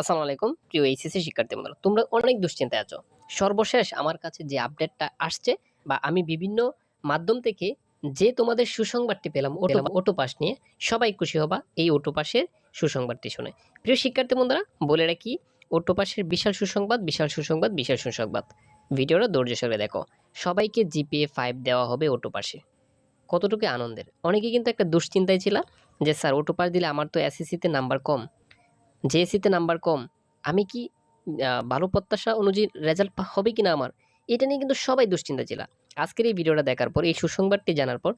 আসসালামু আলাইকুম প্রিয় এইচএসসি শিক্ষার্থী বন্ধুরা তোমরা অনেক দুশ্চিন্তায় আছো। সর্বশেষ আমার কাছে যে আপডেটটা আসছে বা আমি বিভিন্ন মাধ্যম থেকে যে তোমাদের সুসংবাদটি পেলাম ওটো অটো পাস নিয়ে সবাই খুশি হবা এই অটো পাসের সুসংবাদটি শুনে। প্রিয় শিক্ষার্থী বন্ধুরা বলে রাখি অটো পাসের বিশাল সুসংবাদ বিশাল সুসংবাদ বিশাল সুসংবাদ। ভিডিওটা ধৈর্য সঙ্গে দেখো সবাইকে জিপিএ ফাইভ দেওয়া হবে অটো পাসে কতটুকু আনন্দের। অনেকে কিন্তু একটা দুশ্চিন্তায় ছিল যে স্যার অটো পাস দিলে আমার তো এসএসসিতে নাম্বার কম। জেএসসিতে নাম্বার কম। আমি কি ভালো প্রত্যাশা অনুযায়ী রেজাল্ট হবে কি না আমার? এটা নিয়ে কিন্তু সবাই দুশ্চিন্তা ছিল। আজকের এই ভিডিওটা দেখার পর, এই সুসংবাদটি জানার পর,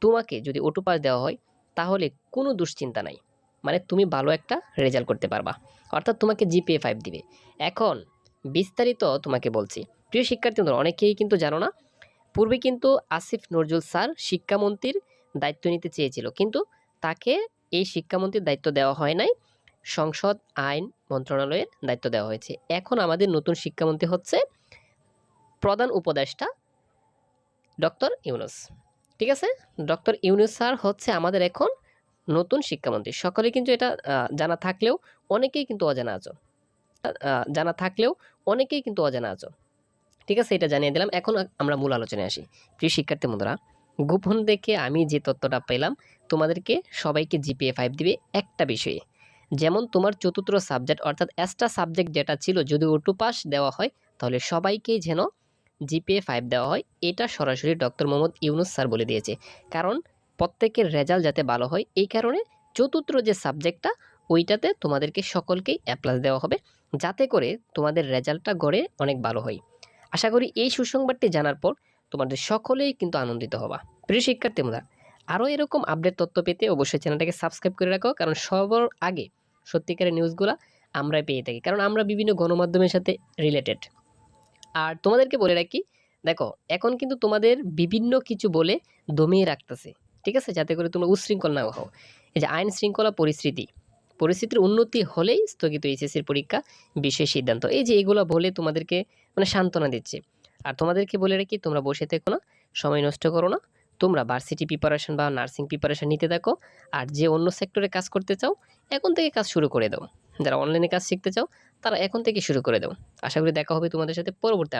তোমাকে যদি অটো পাস দেওয়া হয়, তাহলে কোনো দুশ্চিন্তা নাই। মানে তুমি ভালো একটা রেজাল্ট করতে পারবা। অর্থাৎ তোমাকে জিপিএ ফাইভ দিবে। এখন, বিস্তারিত তোমাকে বলছি। প্রিয় শিক্ষার্থী অনেকেই কিন্তু জানো না, পূর্বে কিন্তু আসিফ নজরুল স্যার শিক্ষামন্ত্রীর দায়িত্ব নিতে চেয়েছিল। কিন্তু তাকে এই শিক্ষামন্ত্রীর দায়িত্ব দেওয়া হয় নাই। সংসদ, আইন, মন্ত্রণালয়ের দায়িত্ব দেওয়া হয়েছে। এখন আমাদের নতুন শিক্ষামন্ত্রী হচ্ছে প্রধান উপদেষ্টা ডক্টর ইউনুস। ঠিক আছে? ডক্টর ইউনুস স্যার হচ্ছে আমাদের এখন নতুন শিক্ষামন্ত্রী। সকলে কিন্তু এটা জানা থাকলেও অনেকেই কিন্তু অজানা আছো জানা থাকলেও অনেকেই কিন্তু অজানা আছো ঠিক আছে? এটা জানিয়ে দিলাম। এখন আমরা মূল আলোচনায় আসি। প্রিয় শিক্ষার্থী বন্ধুরা, গোপন দেখে আমি যে তথ্যটা পেলাম, তোমাদেরকে সবাইকে জিপিএ ফাইভ দিবে একটা বিষয়ে। যেমন তোমার চতুর্থ সাবজেক্ট অর্থাৎ এক্সট্রা সাবজেক্ট যেটা ছিল, যদি ওটু পাস দেওয়া হয়, তাহলে সবাইকেই যেন জিপিএ ফাইভ দেওয়া হয়। এটা সরাসরি ডক্টর মোহাম্মদ ইউনুস স্যার বলে দিয়েছে। কারণ প্রত্যেকের রেজাল্ট যাতে ভালো হয়, এই কারণে চতুর্থ যে সাবজেক্টটা ওইটাতে তোমাদেরকে সকলকেই অ্যাপ্লাস দেওয়া হবে, যাতে করে তোমাদের রেজাল্টটা গড়ে অনেক ভালো হয়। আশা করি এই সুসংবাদটি জানার পর তোমাদের সকলেই কিন্তু আনন্দিত হবা। প্রিয় শিক্ষার্থী বন্ধুরা, আরও এরকম আপডেট তথ্য পেতে অবশ্যই চ্যানেলটাকে সাবস্ক্রাইব করে রাখো, কারণ সবার আগে সত্যিকারের নিউজগুলো আমরা পেয়ে থাকি। কারণ আমরা বিভিন্ন গণমাধ্যমের সাথে রিলেটেড আর তোমাদেরকে বলে রাখি, দেখো, এখন কিন্তু তোমাদের বিভিন্ন কিছু বলে দমিয়ে রাখতেছে, ঠিক আছে? যাতে করে তোমরা উশৃঙ্খল না হও। এই যে আইন শৃঙ্খলা পরিস্থিতি, পরিস্থিতির উন্নতি হলেই স্থগিত এইচএসসির পরীক্ষা বিশেষ সিদ্ধান্ত। এই যে এগুলো বলে তোমাদেরকে মানে সান্ত্বনা দিচ্ছে। আর তোমাদেরকে বলে রাখি, তোমরা বসে থেকো না, সময় নষ্ট করো না। তোমরা ভার্সিটি প্রিপারেশন বা নার্সিং প্রিপারেশন নিতে থাকো আর যে অন্য সেক্টরে কাজ করতে চাও, এখন থেকে কাজ শুরু করে দাও। যারা অনলাইনে কাজ শিখতে চাও, তারা এখন থেকে শুরু করে দাও। আশা করি দেখা হবে তোমাদের সাথে পরবর্তী